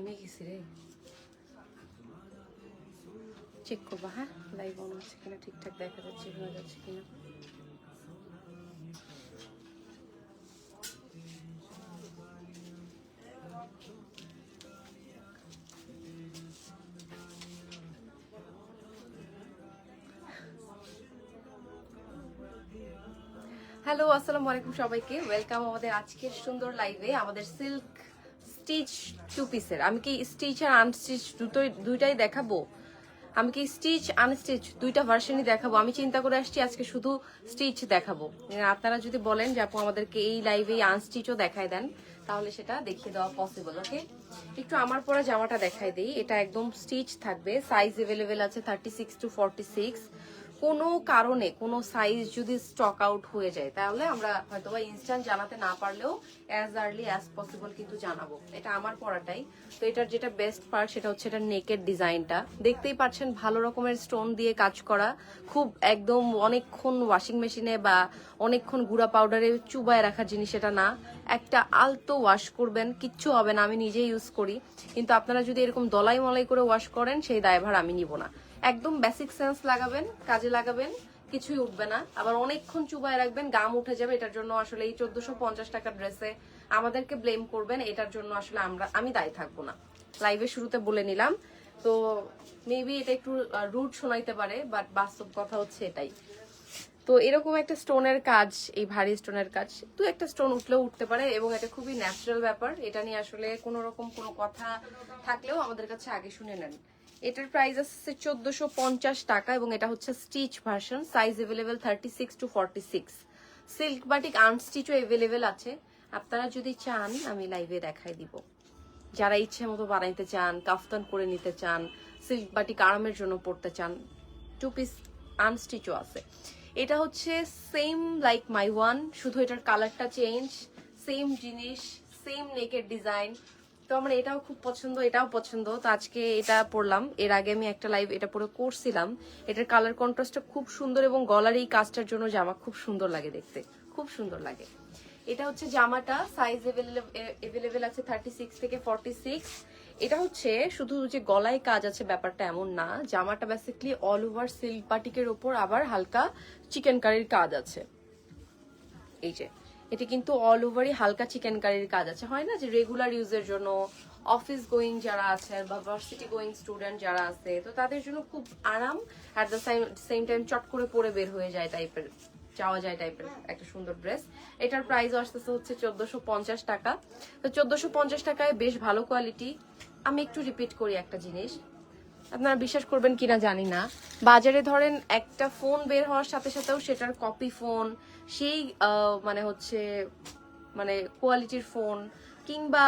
ঘেমে গেছি রে চেক করবা হ্যাঁ? লাইভ অন আছে কিনা, ঠিকঠাক দেখা যাচ্ছে, শোনা যাচ্ছে কিনা? হ্যালো আসসালামু আলাইকুম সবাইকে। ওয়েলকাম আমাদের আজকের সুন্দর লাইভে আমাদের সিল্ক স্টিচ টু পিসের আমি কি স্টিচ আর আনস্টিচ দুটোই দুইটাই দেখাবো? আমি কি স্টিচ আনস্টিচ দুইটা ভার্সনই দেখাবো? আমি চিন্তা করে আসছি আজকে শুধু স্টিচ দেখাবো। আপনারা যদি বলেন যে আপু আমাদেরকে এই লাইভে আনস্টিচও দেখায় দেন, তাহলে সেটা দেখিয়ে দেওয়া পসিবল ওকে একটু আমার পরা জামাটা দেখাই দিই। এটা একদম স্টিচ থাকবে। সাইজ এভেলেবেল আছে thirty six to forty six কোনো কারণে, কোনো সাইজ যদি স্টক আউট হয়ে যায়, তাহলে আমরা হয়তো বা ইনস্ট্যান্ট জানাতে না পারলেও অ্যাজ আর্লি অ্যাজ পসিবল কিন্তু জানাব। এটা আমার পড়াটাই। তো এটার যেটা বেস্ট পার্ট সেটা হচ্ছে এটা নেকের ডিজাইনটা দেখতেই পাচ্ছেন ভালো রকমের স্টোন দিয়ে কাজ করা। খুব একদম অনেকক্ষণ ওয়াশিং মেশিনে বা অনেকক্ষণ গুঁড়া পাউডারে চুবায় রাখার জিনিস এটা না। একটা আলতো ওয়াশ করবেন, কিচ্ছু হবে না, আমি নিজেই ইউজ করি। কিন্তু আপনারা যদি এরকম দলাই মলাই করে ওয়াশ করেন, সেই দায়ভার আমি নিব না। একদম বেসিক সেন্স লাগাবেন, কাজে লাগাবেন, কিছুই উঠবে না। আবার অনেকক্ষণ চুবায় রাখবেন, গাম উঠে যাবে, এটার জন্য আসলে এই চোদ্দশো পঞ্চাশ টাকার ড্রেসে আমাদেরকে ব্লেম করবেন, এটার জন্য আসলে আমরা, আমি দায়ী থাকব না। লাইভের শুরুতে বলে নিলাম। তো মেবি এটা একটু রুট শোনাইতে পারে বাট বাস্তব কথা হচ্ছে এটাই। তো এরকম একটা স্টোনের কাজ, এই ভারী স্টোনের কাজ, দু একটা স্টোন উঠলেও উঠতে পারে, এবং এটা খুবই ন্যাচারাল ব্যাপার। এটা নিয়ে আসলে কোনো রকম কোনো কথা থাকলেও আমাদের কাছে আগে শুনে নেন। এটার প্রাইস আছে চোদ্দশো পঞ্চাশ টাকা এবং এটা হচ্ছে stitch version size available thirty six to forty six silk batik আনস্টিচও available আছে। আপনারা যদি চান, আমি লাইভে দেখাই দিব। যারা ইচ্ছে মতো বানাইতে চান, কাফতান করে নিতে চান সিল্ক বাটিক আরামের জন্য পড়তে চান টু পিস আনস্টিচও আছে। এটা হচ্ছে সেম লাইক মাই ওয়ান শুধু এটার কালারটা চেঞ্জ সেম জিনিস সেম নেকের ডিজাইন তো আমার এটাও খুব পছন্দ, এটাও পছন্দ। তো আজকে এটা পরলাম এর আগে আমি একটা লাইভ এটা পরে করছিলাম। এটার কালার কন্ট্রাস্টটা খুব সুন্দর এবং গলার এই কাজটার জন্য জামা খুব সুন্দর লাগে দেখতে। খুব সুন্দর লাগে। এটা হচ্ছে জামাটা সাইজ এভেলেবেল আছে থার্টি সিক্স থেকে ফর্টি সিক্স এটা হচ্ছে শুধু যে গলায় কাজ আছে ব্যাপারটা এমন না। জামাটা বেসিকলি অল ওভার সিল্ক বাটিকের ওপর আবার হালকা চিকেন কারির কাজ আছে। এই যে। এটা কিন্তু অল ওভারই হালকা চিকেন কারির কাজ আছে। হয় না যে রেগুলার ইউজের জন্য অফিস গোয়িং যারা আছে বা ভার্সিটি গোয়িং স্টুডেন্ট যারা আছে, তো তাদের জন্য খুব আরাম অ্যাট দ্য সেম টাইম চট করে পরে বের হয়ে যায় টাইপের যাওয়া যায় টাইপের একটা সুন্দর ড্রেস এটার প্রাইস আসতেছে হচ্ছে চোদ্দশো পঞ্চাশ টাকা। তো চোদ্দশো পঞ্চাশ টাকায় বেশ ভালো কোয়ালিটি আমি একটু রিপিট করি একটা জিনিস। আপনারা বিশ্বাস করবেন কিনা জানি না। বাজারে ধরেন একটা ফোন বের হওয়ার সাথে সাথেও সেটার কপি ফোন সেই মানে হচ্ছে মানে কোয়ালিটির ফোন কিংবা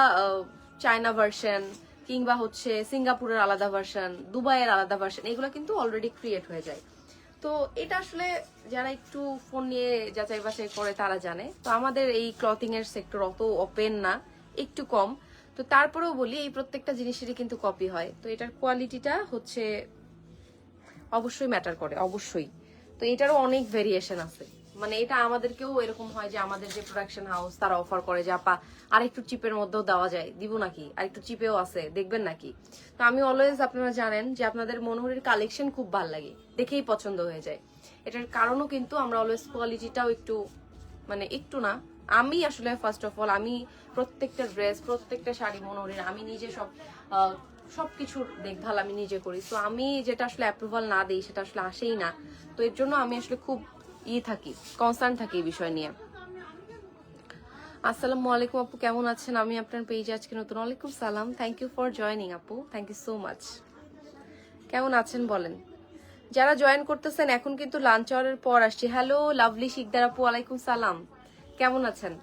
চায়না ভার্সন কিংবা হচ্ছে সিঙ্গাপুরের আলাদা ভার্সন দুবাইয়ের আলাদা ভার্সন এগুলো কিন্তু অলরেডি ক্রিয়েট হয়ে যায়। তো এটা আসলে যারা একটু ফোন নিয়ে যাচাই বাছাই করে তারা জানে। তো আমাদের এই ক্লথিং এর সেক্টর অত ওপেন না, একটু কম। তো তারপরেও বলি, এই প্রত্যেকটা জিনিসেরই কিন্তু কপি হয়। তো এটার কোয়ালিটিটা হচ্ছে অবশ্যই ম্যাটার করে, অবশ্যই। তো এটারও অনেক ভেরিয়েশন আছে। মানে এটা আমাদেরকেও এরকম হয় যে আমাদের যে প্রোডাকশন হাউস তারা অফার করে যে আপা আরেকটু চিপের মধ্যেও দেওয়া যায় দিব নাকি? আরেকটু চিপেও আছে দেখবেন নাকি? তো আমি অলওয়েজ আপনারা জানেন যে আপনাদের মনোহরের কালেকশন খুব ভালো লাগে দেখেই পছন্দ হয়ে যায়। এটার কারণও কিন্তু আমরা অলওয়েজ কোয়ালিটিটাও একটু মানে একটু না আমি আসলে ফার্স্ট অফ অল আমি প্রত্যেকটা ড্রেস প্রত্যেকটা শাড়ি মনোহরের আমি নিজে সব আহ, সবকিছুর দেখভাল আমি নিজে করি। তো আমি যেটা আসলে অ্যাপ্রুভাল না দিই সেটা আসলে আসেই না। তো এর জন্য আমি আসলে খুব ই থাকি কনসার্ন থাকি এই বিষয় নিয়ে। আসসালামু আলাইকুম আপু, কেমন আছেন? আমি আপনার পেজে আজকে নতুন। ওয়ালাইকুম সালাম। থ্যাংক ইউ ফর জয়নিং আপু। থ্যাংক ইউ সো মাচ কেমন আছেন বলেন? যারা জয়েন করতেছেন, এখন কিন্তু লাঞ্চ আওয়ারের পর আসছি। হ্যালো লাভলি শিকদার আপু, ওয়ালাইকুম সালাম। কেমন আছেন?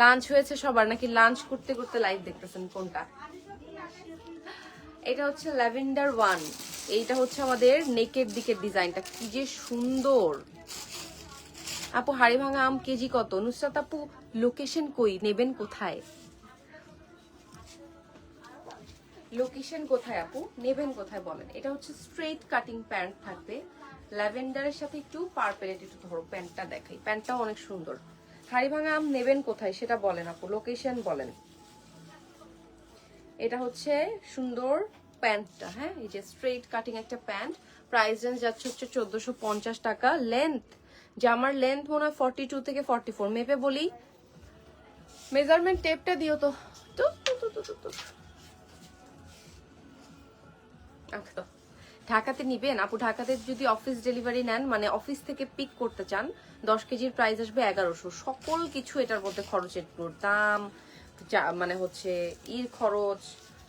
লাঞ্চ হয়েছে সবার, নাকি লাঞ্চ করতে করতে লাইভ দেখতেছেন কোনটা? এটা হচ্ছে ল্যাভেন্ডার ওয়ান। এইটা হচ্ছে আমাদের নেকের দিকের ডিজাইনটা কি যে সুন্দর। আপু, হাড়ি ভাঙা আম কেজি কত? নুসরাত আপু লোকেশন কই? নেবেন কোথায়? লোকেশন কোথায় আপু? নেবেন কোথায় বলেন? এটা হচ্ছে স্ট্রেট কাটিং প্যান্ট থাকবে। ল্যাভেন্ডারের সাথে একটু পার্পেলেট একটু ধরো প্যান্টটা দেখাই। প্যান্টটাও অনেক সুন্দর। হাড়ি ভাঙা আম নেবেন কোথায় সেটা বলেন আপু লোকেশন বলেন। এটা হচ্ছে সুন্দর প্যান্টটা হ্যাঁ? এই যে স্ট্রেট কাটিং একটা প্যান্ট প্রাইস রেঞ্জ যাচ্ছে হচ্ছে চোদ্দশো টাকা। লেন্থ জামার লেন্থ মনে হয় ফর্টি টু থেকে ফর্টি ফোর মেপে বলি মেজারমেন্ট টেপটা দিও তো। তো তো আচ্ছা ঢাকাতে নিবেন? আপু, ঢাকাতে যদি অফিস ডেলিভারি নেন মানে অফিস থেকে পিক করতে চান, দশ কেজির প্রাইস আসবে এগারোশো। সকল কিছু এটার মধ্যে খরচের দাম, যা- মানে হচ্ছে ইর খরচ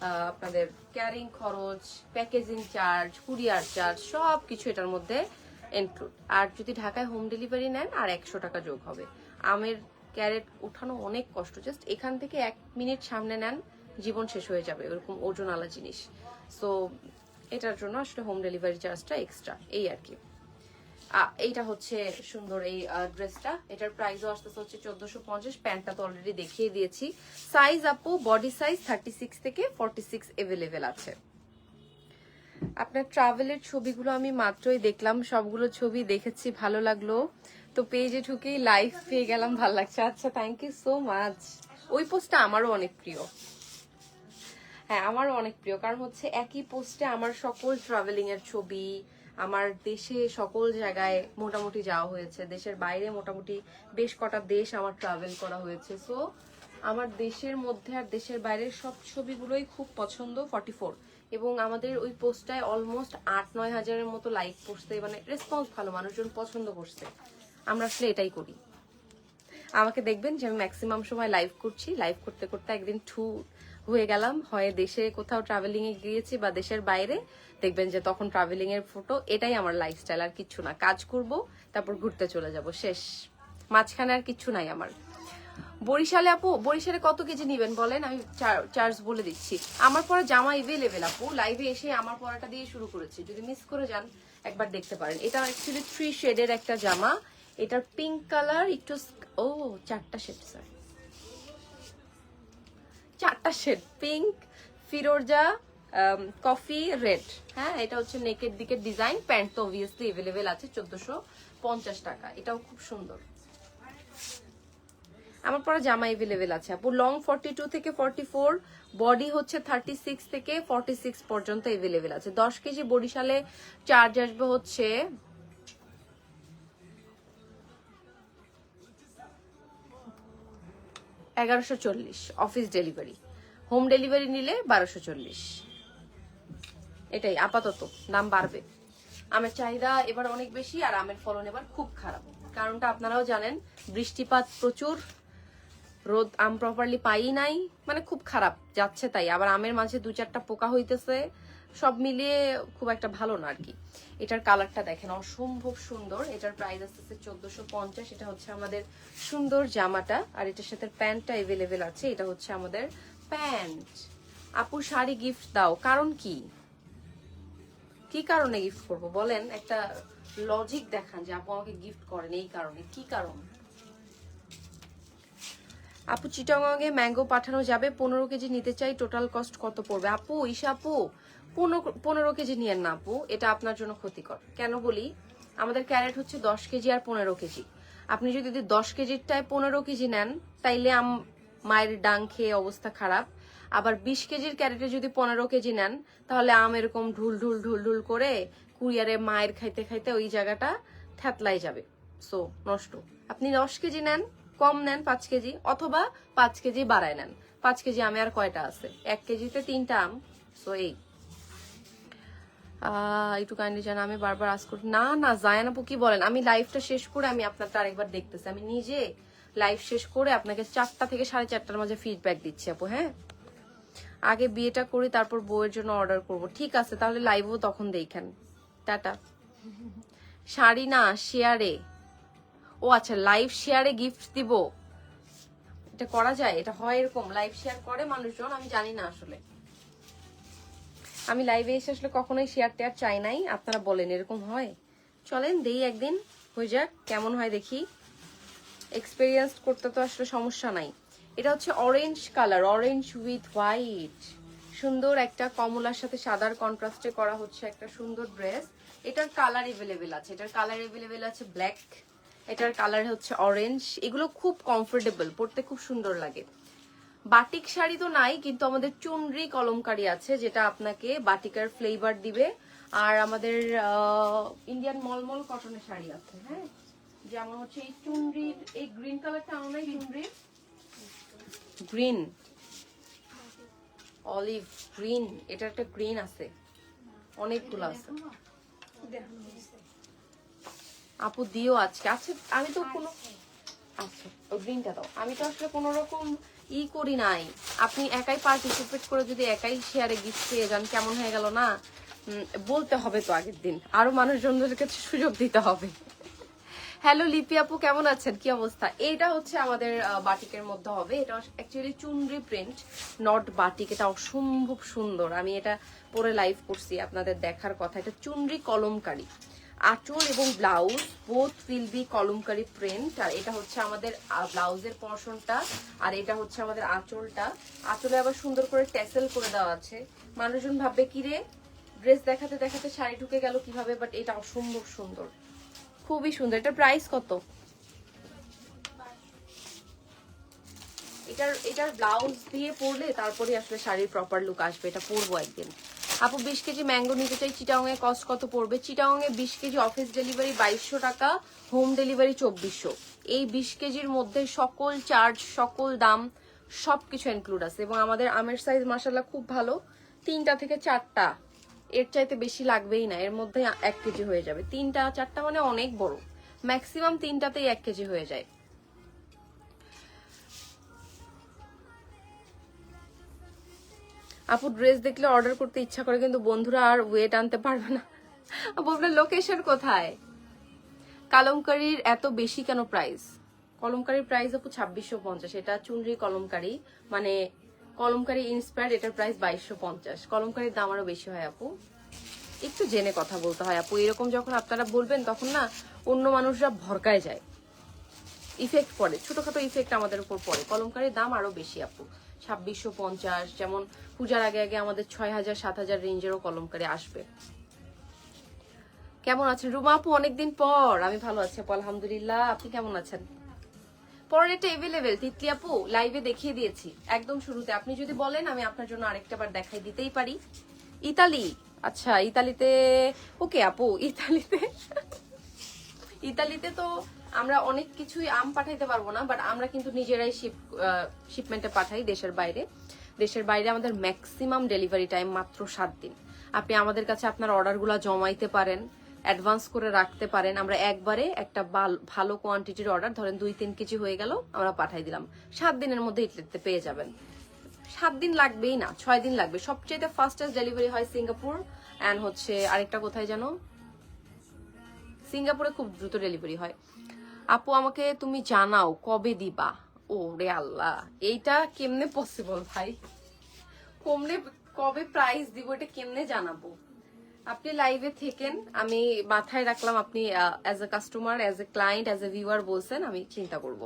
আপনাদের ক্যারিং খরচ প্যাকেজিং চার্জ কুরিয়ার চার্জ সব কিছু এটার মধ্যে ইনক্লুড আর যদি ঢাকায় হোম ডেলিভারি নেন, আর একশো টাকা যোগ হবে। আমের ক্যারেট ওঠানো অনেক কষ্ট। জাস্ট এখান থেকে এক মিনিট সামনে নেন, জীবন শেষ হয়ে যাবে ওরকম ওজনওয়ালা জিনিস। সো এটার জন্য আসলে হোম ডেলিভারি চার্জটা এক্সট্রা এই আর কি। এইটা হচ্ছে সুন্দর এই ড্রেসটা এটার প্রাইসও আসতেছে হচ্ছে চোদ্দশো পঞ্চাশ। প্যান্টটা তো অলরেডি দেখিয়ে দিয়েছি। সাইজ আপু বডি সাইজ থার্টি সিক্স থেকে ফর্টি সিক্স এভেলেবেল আছে। আপনার ট্রাভেলের ছবিগুলো আমি মাত্রই দেখলাম, সবগুলো ছবি দেখেছি, ভালো লাগল। তো পেজে ঢুকেই লাইভ পেয়ে গেলাম, ভালো লাগছে। আচ্ছা থ্যাংক ইউ সো মাচ ওই পোস্টটা আমারও অনেক প্রিয়। হ্যাঁ আমারও অনেক প্রিয়, কারণ হচ্ছে একই পোস্টে আমার সকল ট্রাভেলিং এর ছবি, আমার দেশে সকল জায়গায় মোটামুটি যাওয়া হয়েছে। দেশের বাইরে মোটামুটি বেশ কটা দেশ আমার ট্রাভেল করা হয়েছে। সো আমার দেশের মধ্যে আর দেশের বাইরের সব ছবিগুলোই খুব পছন্দ ফর্টি ফোর এবং আমাদের ওই পোস্টটায় অলমোস্ট আট, নয় হাজারের মতো লাইক পড়ছে মানে রেসপন্স ভালো, মানুষজন পছন্দ করছে। আমরা আসলে এটাই করি। আমাকে দেখবেন যে আমি ম্যাক্সিমাম সময় লাইভ করছি। লাইভ করতে করতে একদিন ঠু হয়ে গেলাম। হয় দেশে কোথাও ট্রাভেলিং এ গিয়েছি বা দেশের বাইরে, দেখবেন যে তখন ট্রাভেলিং এর ফটো এটাই আমার লাইফস্টাইল আর কিচ্ছু না। কাজ করব, তারপর ঘুরতে চলে যাব, শেষ। মাঝখানে আর কিচ্ছু নাই আমার। বরিশালে আপু, বরিশালে কত কেজি নিবেন বলেন? আমি চার্জ বলে দিচ্ছি। আমার পরে জামা এভেলেবেল আপু। লাইভে এসে আমার পরাটা দিয়ে শুরু করেছি। যদি মিস করে যান, একবার দেখতে পারেন। এটা অ্যাকচুয়ালি থ্রি শেডের একটা জামা। এটার পিঙ্ক কালার একটু ও, চারটা শেড স্যার চারটা শেড পিঙ্ক ফিরোজা কফি রেড হ্যাঁ এটা হচ্ছে নেকের দিকে ডিজাইন প্যান্ট তো অবভিয়াসলি এভেলেবেল আছে, চোদ্দশো পঞ্চাশ টাকা। এটাও খুব সুন্দর। আমার পরে জামা এভেলেবেল আছে, আপু। লং ফর্টি টু থেকে ফর্টি ফোর বডি হচ্ছে থার্টি সিক্স থেকে ফর্টি সিক্স পর্যন্ত এভেলেবেল আছে। দশ কেজি বরিশালে চার্জ আসবে হচ্ছে এগারোশো চল্লিশ অফিস ডেলিভারি হোম ডেলিভারি নিলে বারোশো চল্লিশ। এটাই, আপাতত, দাম বাড়বে। আমের চাহিদা এবার অনেক বেশি আর আমের ফলন এবার খুব খারাপ। কারণটা আপনারাও জানেন, বৃষ্টিপাত প্রচুর। রোদ আম প্রপারলি পাই নাই মানে খুব খারাপ যাচ্ছে তাই। আবার আমের মাঝে দু চারটা পোকা হইতেছে, সব মিলিয়ে খুব একটা ভালো না আর কি এটার কালারটা দেখেন, অসম্ভব সুন্দর। এটার প্রাইস আসতেছে চোদ্দশো পঞ্চাশ, এটা হচ্ছে আমাদের সুন্দর জামাটা। আর এটার সাথে প্যান্টটা এভেলেবেল আছে, এটা হচ্ছে আমাদের প্যান্ট আপু, শাড়ি গিফট দাও, কারণ কি? কি কারণে গিফট করব? বলেন, একটা লজিক দেখান যে আপু আমাকে গিফট করেন এই কারণে। কি কারণ? আপু চিটাগাঙে ম্যাঙ্গো পাঠানো যাবে, পনেরো কেজি নিতে চাই টোটাল কস্ট কত পড়বে? আপু, ঈশা আপু, পনেরো কেজি নিয়েন না আপু, এটা আপনার জন্য ক্ষতিকর। কেন বলি? আমাদের ক্যারেট হচ্ছে দশ কেজি আর পনেরো কেজি। আপনি যদি দশ কেজিরটায় পনেরো কেজি নেন, তাইলে আম, মায়ের ডাং খেয়ে অবস্থা খারাপ। আবার বিশ কেজির ক্যারেটে যদি পনেরো কেজি নেন, তাহলে আম এরকম ঢুল ঢুল ঢুল ঢুল করে কুরিয়ারে মায়ের খাইতে খাইতে ওই জায়গাটা থ্যাতলাই যাবে। সো নষ্ট। আপনি দশ কেজি নেন কম নেন পাঁচ কেজি অথবা পাঁচ কেজি বাড়ায় নেন। পাঁচ কেজি আমে আর কয়টা আছে? এক কেজিতে তিনটা আম। সো এই। একটু কাইন্ডলি জানা আমি বারবার আস করি। না না, জায়ান আপু কি বলেন? আমি লাইভটা শেষ করে আমি আপনারটা আরেকবার দেখতেছি। আমি নিজে লাইভ শেষ করে আপনাকে চারটা থেকে সাড়ে চারটার মাঝে ফিডব্যাক দিচ্ছি আপু হ্যাঁ? আগে বিয়েটা করি, তারপর বউয়ের জন্য অর্ডার করব। ঠিক আছে, তাহলে লাইভও তখন দেখেন। টাটা। শাড়ি না শেয়ারে ও আচ্ছা লাইভ শেয়ারে গিফট দিব। এটা করা যায়? এটা হয় এরকম? লাইভ শেয়ার করে মানুষজন? আমি জানি না আসলে। আমি লাইভে এসে আসলে কখনোই শেয়ার টেয়ার চাই নাই। আপনারা বলেন, এরকম হয়? চলেন, দেই একদিন। হয়ে যাক, কেমন হয় দেখি। এক্সপেরিয়েন্স করতে তো আসলে সমস্যা নাই। এটা হচ্ছে orange colour orange with white সুন্দর একটা কমলার সাথে সাদার কন্ট্রাস্টে করা হচ্ছে একটা সুন্দর ড্রেস এটার কালার এভেলেবেল আছে। এটার কালার এভেলেবেল আছে ব্ল্যাক এটার কালার হচ্ছে অরেঞ্জ এগুলো খুব কমফোর্টেবল পড়তে খুব সুন্দর লাগে। বাটিক শাড়ি তো নাই, কিন্তু আমাদের চুনরি কলমকারি আছে, যেটা আপনাকে বাটিকার ফ্লেভার দিবে। আর আমাদের ইন্ডিয়ান মলমল কটনের শাড়ি আছে হ্যাঁ? যেমন হচ্ছে এই চুনরির, এই গ্রিন কালারটা আমার নাই চুনরির? গ্রিন অলিভ গ্রিন এটা একটা গ্রিন আছে। অনেকগুলো আছে। আপু দিও আজকে। আচ্ছা আমি তো কোনো আচ্ছা গ্রিনটা দাও। আমি তো আসলে কোনো রকম ই করি নাই। আপনি একাই পার্টিসিপেট করে যদি একাই শেয়ারে গিফট পেয়ে যান, কেমন হয়ে গেল না? বলতে হবে তো আগের দিন। আরও মানুষজনদের কাছে সুযোগ দিতে হবে। হ্যালো লিপি আপু, কেমন আছেন? কি অবস্থা? এটা হচ্ছে আমাদের বাটিকের মধ্যে হবে। এটা actually chunri print not batik. এটা অসম্ভব সুন্দর। আমি এটা পরে লাইভ করছি আপনাদের দেখার কথা। এটা চুনরি কলমকারি। আঁচল এবং blouse both will be kalamkari print আর এটা হচ্ছে আমাদের ব্লাউজের পশনটা আর এটা হচ্ছে আমাদের আঁচলটা। আঁচলে আবার সুন্দর করে ট্যাসেল করে দেওয়া আছে। মানুষজন ভাববে, কি রে? ড্রেস দেখাতে দেখাতে শাড়ি ঢুকে গেল কীভাবে? বাট এটা অসম্ভব সুন্দর। খুবই সুন্দর। এটার প্রাইস কত? এটার এটার ব্লাউজ দিয়ে পরলে তারপরে আসলে শাড়ির প্রপার লুক আসবে। এটা পরবো একদিন। আপু, বিশ কেজি ম্যাঙ্গো নিতে চাই চিটাং এ কস্ট কত পড়বে? চিটাং এ বিশ কেজি অফিস ডেলিভারি বাইশশো টাকা হোম ডেলিভারি চব্বিশশো। এই বিশ কেজির মধ্যে সকল চার্জ সকল দাম, সবকিছু ইনক্লুড আছে। এবং আমাদের আমের সাইজ মাসাল্লাহ খুব ভালো। তিনটা থেকে চারটা, এর চাইতে বেশি লাগবেই না। এর মধ্যে এক কেজি হয়ে যাবে। তিনটা, চারটা মানে অনেক বড়। ম্যাক্সিমাম তিনটাতেই এক কেজি হয়ে যায়। আপু ড্রেস দেখলে অর্ডার করতে ইচ্ছা করে, কিন্তু বন্ধুরা আর ওয়েট আনতে পারবে না। আপু, আপনার লোকেশন কোথায়? কালমকারির এত বেশি কেন প্রাইস কলমকারির প্রাইস আপু ছাব্বিশশো পঞ্চাশ, এটা চুনরি কলমকারি মানে কলমকারি ইন্সপায়ার্ড এটার প্রাইস বাইশশো পঞ্চাশ। কলমকারির দাম আরও বেশি হয় আপু। একটু জেনে কথা বলতে হয় আপু, এরকম যখন আপনারা বলবেন তখন না অন্য মানুষরা ভরকায় যায়। ইফেক্ট পড়ে, ছোটখাটো ইফেক্ট আমাদের উপর পড়ে। কলমকারির দাম আরও বেশি আপু। ছাব্বিশশো পঞ্চাশ, যেমন পূজার আগে আগে আমাদের ছয় হাজার সাত হাজার রেঞ্জেরও কলমকারি আসবে। কেমন আছেন? রুমা আপু, অনেকদিন পর। আমি ভালো আছি আপু, আলহামদুলিল্লাহ। আপনি কেমন আছেন? পরের এটা এভেলেবেল তিতলি আপু লাইভে দেখিয়ে দিয়েছি। একদম শুরুতে। আপনি যদি বলেন, আমি আপনার জন্য আরেকটা বার দেখাই দিতেই পারি। ইতালি। আচ্ছা ইতালিতে, ওকে আপু, ইতালিতে ইতালিতে তো আমরা অনেক কিছুই আম পাঠাইতে পারব না বাট আমরা কিন্তু নিজেরাই শিপ শিপমেন্টে পাঠাই দেশের বাইরে। দেশের বাইরে আমাদের ম্যাক্সিমাম ডেলিভারি টাইম মাত্র সাত দিন। আপনি আমাদের কাছে আপনার অর্ডারগুলো জমাইতে পারেন অ্যাডভান্স করে রাখতে পারেন। আমরা একবারে একটা ভালো কোয়ান্টিটির অর্ডার ধরেন দুই তিন কেজি হয়ে গেল, আমরা পাঠাই দিলাম। সাত দিনের মধ্যে ইটালিতে পেয়ে যাবেন। সাত দিন লাগবেই না, ছয় দিন লাগবে। সবচেয়ে ফাস্টেস্ট ডেলিভারি হয় সিঙ্গাপুর অ্যান্ড হচ্ছে আরেকটা কোথায় জানো সিঙ্গাপুরে খুব দ্রুত ডেলিভারি হয়। আপু, আমাকে তুমি জানাও কবে দিবা? ও রে আল্লাহ, এইটা কেমনে পসিবল ভাই? কমলে কবে প্রাইস দিব এটা কেমনে জানাব? আপনি লাইভে থেকেন, আমি মাথায় রাখলাম আপনি as a customer as a client as a viewer বলছেন, আমি চিন্তা করব।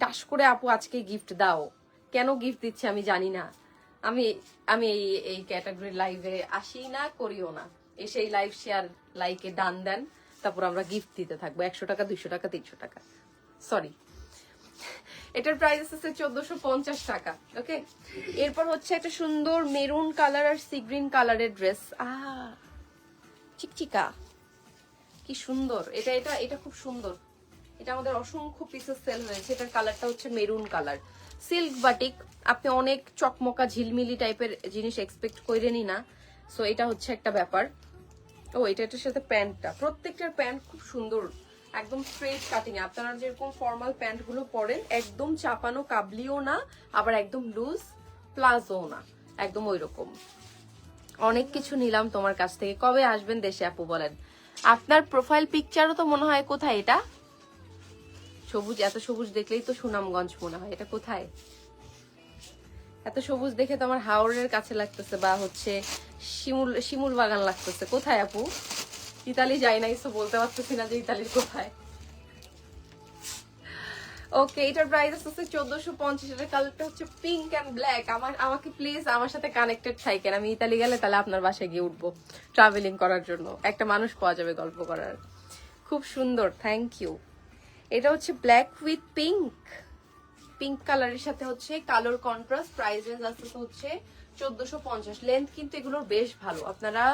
টাস করে আপু আজকে গিফট দাও। কেন গিফট দিচ্ছে আমি জানি না। আমি আমি এই এই ক্যাটাগরির লাইভে আসি না, করিও না। এসে এই লাইভ শেয়ার লাইকে ডান দেন। তারপর আমরা গিফট দিতে থাকব। একশো টাকা, দুইশো টাকা, তিনশো টাকা। সরি এটার প্রাইস আছে চোদ্দশো পঞ্চাশ টাকা ওকে এরপর হচ্ছে একটা সুন্দর মেরুন কালার আর সি গ্রিন কালারের ড্রেস আহ চিকচিকা। কি সুন্দর। এটা এটা এটা খুব সুন্দর। এটা আমাদের অসংখ্য পিসেস সেল হয়েছে। এটার কালারটা হচ্ছে মেরুন কালার সিল্ক বাটিক আপনি অনেক চকমকা, ঝিলমিলি টাইপের জিনিস এক্সপেক্ট করেনি না। সো এটা হচ্ছে একটা ব্যাপার। ও, এটা এটার সাথে প্যান্টটা। প্রত্যেকটার প্যান্ট খুব সুন্দর, একদম স্ট্রেট কাটিং আপনারা যেরকম ফর্মাল প্যান্টগুলো পরেন, একদম চাপানো, কাবলিও না, আবার একদম লুজ প্লাজো না। একদম ওই রকম অনেক কিছু নিলাম তোমার কাছ থেকে। কবে আসবেন দেশে, আপু, বলেন? আপনার প্রোফাইল পিকচারও তো মনে হয় কোথায় এটা? সবুজ, এত সবুজ দেখলেই তো সুনামগঞ্জ মনে হয়। এটা কোথায়? এত সবুজ দেখে তো আমার হাওড়ের কাছে লাগতেছে বা হচ্ছে শিমুল শিমুল বাগান লাগতেছে। কোথায় আপু? ইতালি যাই নাই, তো বলতে পারতেছি না যে ইতালির কোথায়। ওকে এটার প্রাইস আছে চোদ্দশো পঞ্চাশ। এটার কালারটা হচ্ছে পিঙ্ক অ্যান্ড ব্ল্যাক আমার, আমাকে প্লিজ আমার সাথে কানেক্টেড থাকেন। আমি ইতালি গেলে তাহলে আপনার বাসায় গিয়ে উঠবো ট্রাভেলিং করার জন্য। একটা মানুষ পাওয়া যাবে গল্প করার। খুব সুন্দর থ্যাংক ইউ এটা হচ্ছে ব্ল্যাক উইথ পিঙ্ক পিঙ্ক কালারের সাথে হচ্ছে কালোর কন্ট্রাস্ট প্রাইস রেঞ্জ আসতে হচ্ছে চোদ্দশো পঞ্চাশ। লেন্থ কিন্তু এগুলোর বেশ ভালো। আপনারা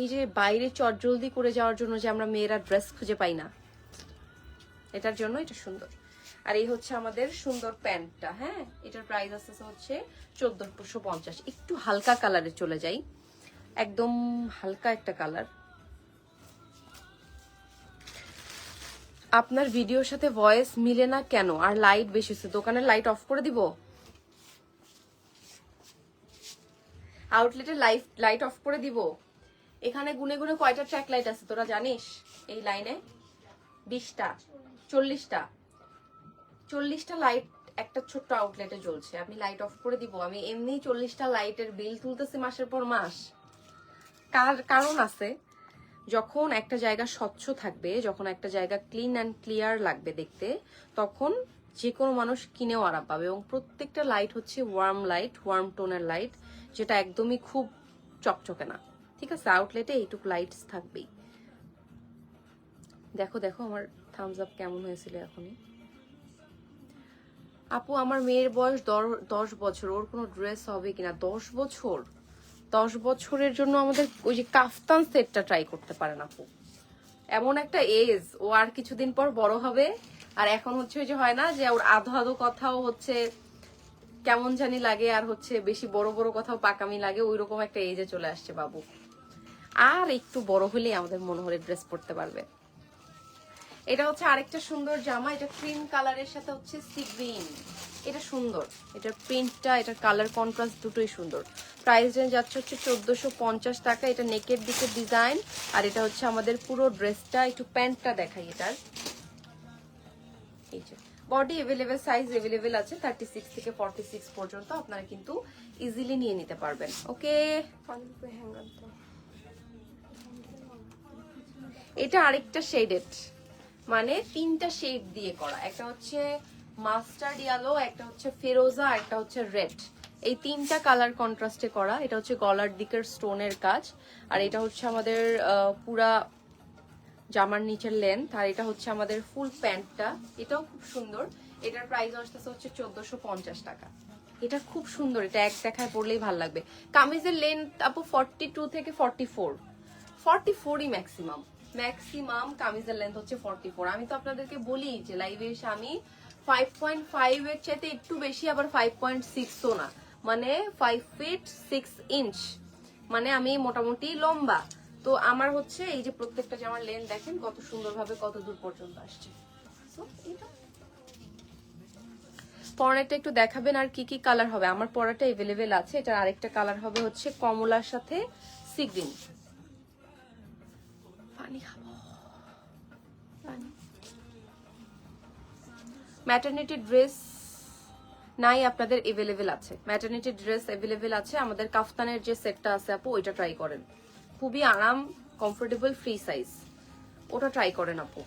এই যে বাইরে চটজলদি করে যাওয়ার জন্য যে আমরা মেয়েরা ড্রেস খুঁজে পাই না, এটার জন্য এটা সুন্দর। আর এই হচ্ছে আমাদের সুন্দর প্যান্টটা হ্যাঁ? এটার প্রাইস আসতেছে হচ্ছে চোদ্দশো পঞ্চাশ। একটু হালকা কালারে চলে যাই। একদম হালকা একটা কালার আপনার ভিডিওর সাথে ভয়েস মিলে না কেন? আর লাইট বেশি হচ্ছে দোকানের লাইট অফ করে দিব? আউটলেটের লাইট লাইট অফ করে দিব? এখানে গুনে গুনে কয়টা ট্র্যাক লাইট আছে তোরা জানিস? এই লাইনে বিশটা, চল্লিশটা। চল্লিশটা লাইট একটা ছোট্ট আউটলেটে জ্বলছে। আপনি লাইট অফ করে দিব। আমি এমনি চল্লিশটা লাইটের বিল তুলতেছি মাসের পর মাস। কার, কারণ আছে? যখন একটা জায়গা স্বচ্ছ থাকবে, যখন একটা জায়গা ক্লিন অ্যান্ড ক্লিয়ার লাগবে দেখতে, তখন যে কোনো মানুষ কিনেও আরাম পাবে এবং প্রত্যেকটা লাইট হচ্ছে ওয়ার্ম লাইট ওয়ার্ম টোনের লাইট যেটা একদমই খুব চকচকে না। ঠিক আছে? আউটলেটে এইটুকু লাইটস থাকবেই। দেখো দেখো আমার থামস আপ কেমন হয়েছিল এখনই। আপু, আমার মেয়ের বয়স দশ বছর, ওর কোনো ড্রেস হবে কিনা? দশ বছর? দশ বছরের জন্য আমাদের ওই যে কাফতান সেটটা ট্রাই করতে পারেন আপু। এমন একটা এজ ও আর কিছুদিন পর বড় হবে। আর এখন হচ্ছে ওই যে হয় না যে ওর আধো আধো কথাও হচ্ছে, কেমন জানি লাগে, আর হচ্ছে বেশি বড় বড় কথাও পাকামি লাগে ওই রকম একটা এজে চলে আসছে বাবু। আর একটু বড় হলে আমাদের মনোহরের ড্রেস পরতে পারবে। এটা হচ্ছে আরেকটা সুন্দর জামা এটা ক্রিম কালারের সাথে হচ্ছে সি গ্রিন এটা সুন্দর। এটার প্রিন্টটা এটার কালার কন্ট্রাস্ট দুটোই সুন্দর। প্রাইস রেঞ্জ যাচ্ছে হচ্ছে চোদ্দশো পঞ্চাশ টাকা। এটা নেকের দিকে ডিজাইন আর এটা হচ্ছে আমাদের পুরো ড্রেসটা একটু প্যান্টটা দেখাই এটার। এই যে বডি এভেলেবেল সাইজ এভেলেবেল আছে থার্টি সিক্স থেকে ফর্টি সিক্স পর্যন্ত আপনারা কিন্তু ইজিলি নিয়ে নিতে পারবেন। ওকে এটা আরেকটা শেডেড মানে তিনটা শেড দিয়ে করা। একটা হচ্ছে মাস্টার্ড ইয়েলো একটা হচ্ছে ফেরোজা একটা হচ্ছে রেড এই তিনটা কালার কন্ট্রাস্টে করা। এটা হচ্ছে গলার দিকের স্টোনের কাজ। আর এটা হচ্ছে আমাদের পুরা জামার নিচের লেন্থ আর এটা হচ্ছে আমাদের ফুল প্যান্টটা এটাও খুব সুন্দর। এটার প্রাইস আসতেছে হচ্ছে চোদ্দশো পঞ্চাশ টাকা। এটা খুব সুন্দর। এটা এক দেখায় পড়লেই ভালো লাগবে। কামিজের লেন্থ আপু ফর্টি টু থেকে ফর্টি ফোর ফর্টি ফোরই ম্যাক্সিমাম ম্যাক্সিমাম কামিজের লেন্থ হচ্ছে ফর্টি ফোর আমি তো আপনাদেরকে বলি যে লাইভে এসে আমি ফাইভ পয়েন্ট ফাইভ এর চাইতে একটু বেশি, আবার ফাইভ পয়েন্ট না। মানে ফাইভ ফিট সিক্স ইঞ্চ মানে আমি মোটামুটি লম্বা। তো আমার হচ্ছে এই যে প্রত্যেকটা জামার লেন্থ দেখেন, কত সুন্দরভাবে কত দূর পর্যন্ত আসছে। পরাটা একটু দেখাবেন আর কি কি কালার হবে। আমার পরাটা এভেলেবেল আছে। এটার আরেকটা কালার হবে হচ্ছে কমলার সাথে সি পানি ড্রেস নাই, আপনাদের এভেলেবেল আছে। ম্যাটার্নিটি ড্রেস এভেলেবেল আছে। আমাদের কাফতানের যে সেটটা আছে, আপু, ওইটা ট্রাই করেন। খুবই আরাম কমফোর্টেবল ফ্রি সাইজ ওটা ট্রাই করেন, আপু।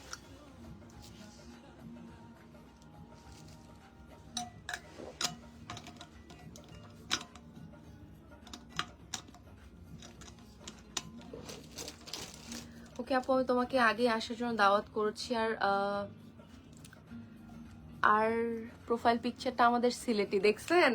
ওকে আপু, আমি তোমাকে আগে আসার জন্য দাওয়াত করেছি আর আর প্রোফাইল পিকচারটা আমাদের সিলেটি, দেখছেন?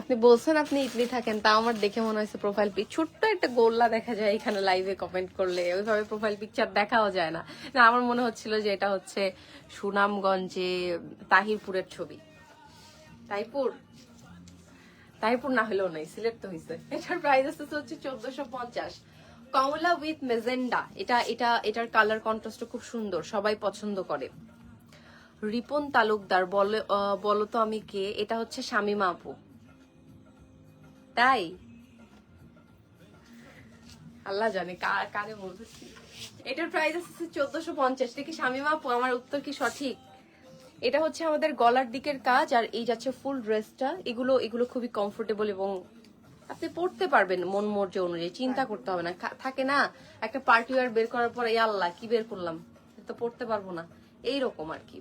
আপনি বলছেন আপনি ইটলি থাকেন, তা আমার দেখে মনে হয়েছে প্রোফাইল পিক ছোট্ট একটা গোল্লা দেখা যায় এখানে লাইভে কমেন্ট করলে, ওইভাবে প্রোফাইল পিকচার দেখাও যায় না। না, আমার মনে হচ্ছিল যে এটা হচ্ছে সুনামগঞ্জে তাহিরপুরের ছবি। তাইপুর? তাইপুর না হলেও নাই সিলেক্ট তো হয়েছে এটার প্রাইস আসতেছে হচ্ছে চোদ্দশো পঞ্চাশ। কমলা উইথ মেজেন্ডা এটা এটা, এটার কালার কন্ট্রাস্ট খুব সুন্দর, সবাই পছন্দ করে। রিপন তালুকদার, বলে বলো তো আমি কে? এটা হচ্ছে শামিমা আপু। তাই? আল্লাহ জানে কার কারে বলতেছি এটার প্রাইস আছে চোদ্দশো পঞ্চাশ। কি শামিমা আপু, আমার উত্তর কি সঠিক? এটা হচ্ছে আমাদের গলার দিকের কাজ, আর এই যাচ্ছে ফুল ড্রেসটা এগুলো এগুলো খুবই কমফোর্টেবল এবং আপনি পড়তে পারবেন মন মর্জি অনুযায়ী, চিন্তা করতে হবে না। থাকে না, একটা পার্টি ওয়ার বের করার পরে আল্লাহ, কি বের করলাম? তো পড়তে পারব না। এই রকম আর কি।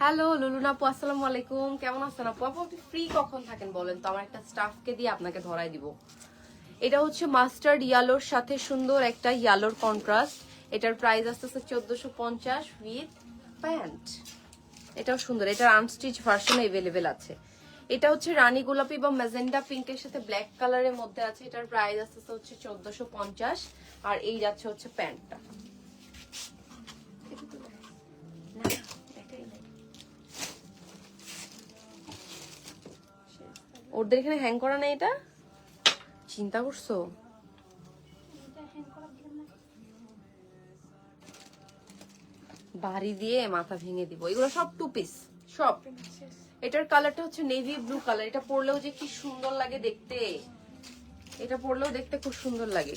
হ্যালো লুলুন আপু, আসসালামু আলাইকুম। কেমন আছেন আপু? আপু, আপনি ফ্রি কখন থাকেন বলেন তো? আমার একটা স্টাফকে দিয়ে আপনাকে ধরাই দিব। এটা হচ্ছে মাস্টার্ড ইয়ালোর সাথে সুন্দর একটা ইয়ালোর কন্ট্রাস্ট এটার প্রাইস আসতেছে চোদ্দশো পঞ্চাশ উইথ প্যান্ট এটাও সুন্দর। এটার আনস্টিচ ভার্সন এভেলেবেল আছে। এটা হচ্ছে রানী গোলাপি বা ম্যাজেন্ডা পিঙ্কের সাথে ব্ল্যাক কালারের মধ্যে আছে। এটার প্রাইস আসতেছে হচ্ছে চোদ্দশো পঞ্চাশ। আর এই যাচ্ছে হচ্ছে প্যান্টটা। ওদের এখানে হ্যাং করা নেই এটা? চিন্তা করছ? বাড়ি দিয়ে মাথা ভেঙে দিব। এগুলো সব টু পিস সব। এটার কালারটা হচ্ছে নেভি ব্লু কালার এটা পরলেও যে কি সুন্দর লাগে দেখতে। এটা পরলেও দেখতে খুব সুন্দর লাগে।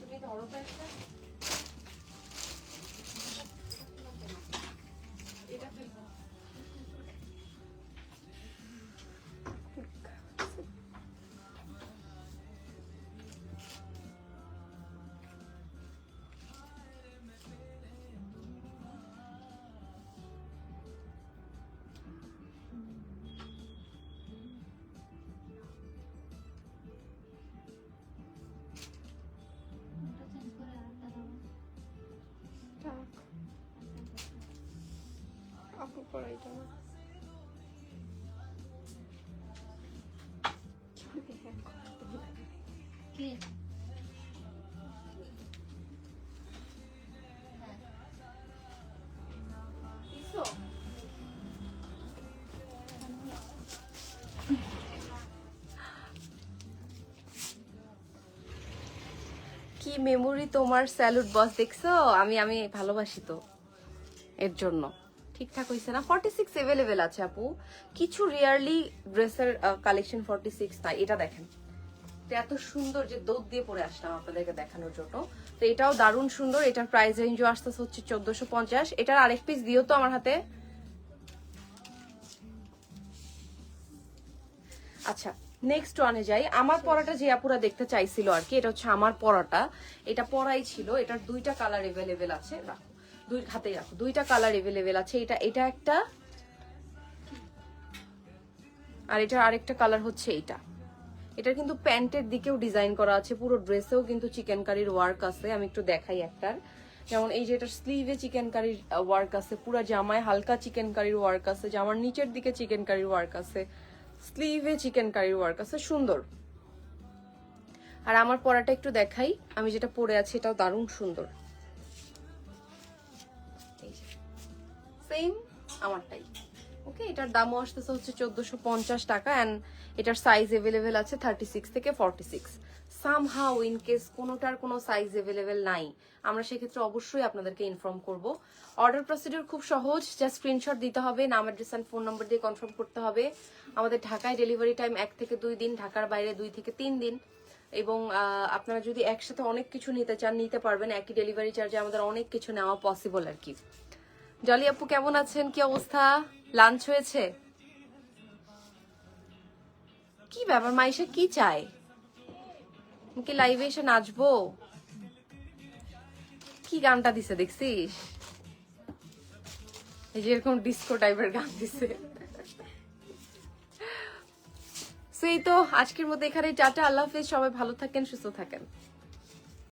তুমি ধরো তো একটা। পড়াইটা না কি? কি মেমোরি তোমার স্যালুট বস দেখছ? আমি আমি ভালোবাসি তো এর জন্য। ঠিকঠাক হয়েছে না। ফর্টি সিক্স অ্যাভেলেবেল আছে আপু। কিছু রিয়ারলি ড্রেসের কালেকশন ফর্টি সিক্স নাই। এটা দেখেন। এত সুন্দর যে দৌড় দিয়ে পরে আসলাম আপনাদেরকে দেখানোর জন্য। তো এটাও দারুণ সুন্দর। এটার প্রাইস রেঞ্জও আসতেছে হচ্ছে চোদ্দশো পঞ্চাশ। এটার আরেক পিস দিও তো আমার হাতে। আচ্ছা নেক্সট ওয়ানে যাই। আমার পরাটা যে আপুরা দেখতে চাইছিল আর কি, এটা হচ্ছে আমার পরাটা। এটা পরাই ছিল। এটার দুইটা কালার এভেলেবেল আছে। রাখো। দুই, হাতে রাখো। দুইটা কালার এভেলেবেল আছে। এটা এটা একটা আর এটার আরেকটা কালার হচ্ছে এইটা এটার কিন্তু প্যান্টের দিকেও ডিজাইন করা আছে। পুরো ড্রেসেও কিন্তু চিকেন কারির ওয়ার্ক আছে। আমি একটু দেখাই একটার। যেমন এই যে এটার স্লিভে চিকেন কারির ওয়ার্ক আছে। পুরো জামায় হালকা চিকেন কারির ওয়ার্ক আছে। জামার নিচের দিকে চিকেন কারির ওয়ার্ক আছে। স্লিভে চিকেন কারির ওয়ার্ক আছে। সুন্দর। আর আমার পরাটা একটু দেখাই। আমি যেটা পরে আছি, এটাও দারুণ সুন্দর। সেম আমারটাই। ওকে এটার দামও আসতেছে হচ্ছে চোদ্দশো পঞ্চাশ টাকা অ্যান্ড এটার সাইজ এভেলেবেল আছে থার্টি সিক্স থেকে forty six somehow in case কোনোটার কোনো সাইজ এভেলেবেল নাই, আমরা সেক্ষেত্রে অবশ্যই আপনাদেরকে ইনফর্ম করব। অর্ডার প্রসিডিউর খুব সহজ জাস্ট স্ক্রিনশট দিতে হবে, নাম অ্যাড্রেস অ্যান্ড ফোন নাম্বার দিয়ে কনফার্ম করতে হবে। আমাদের ঢাকায় ডেলিভারি টাইম এক থেকে দুই দিন, ঢাকার বাইরে দুই থেকে তিন দিন। এবং আপনারা যদি একসাথে অনেক কিছু নিতে চান, নিতে পারবেন। একই ডেলিভারি চার্জে আমাদের অনেক কিছু নেওয়া পসিবল আর কি। জলি আপু, কেমন আছেন? কি অবস্থা? লাঞ্চ হয়েছে? কি ব্যাপার মাইশা কি চায় কি লাইভে এসে নাচবো? কি গানটা দিছে, দেখছিস? এই যে এরকম ডিস্কো টাইপের গান দিছে। সেই তো, আজকের মধ্যে এখানে টাটা, আল্লাহ হাফেজ, সবাই ভালো থাকেন, সুস্থ থাকেন।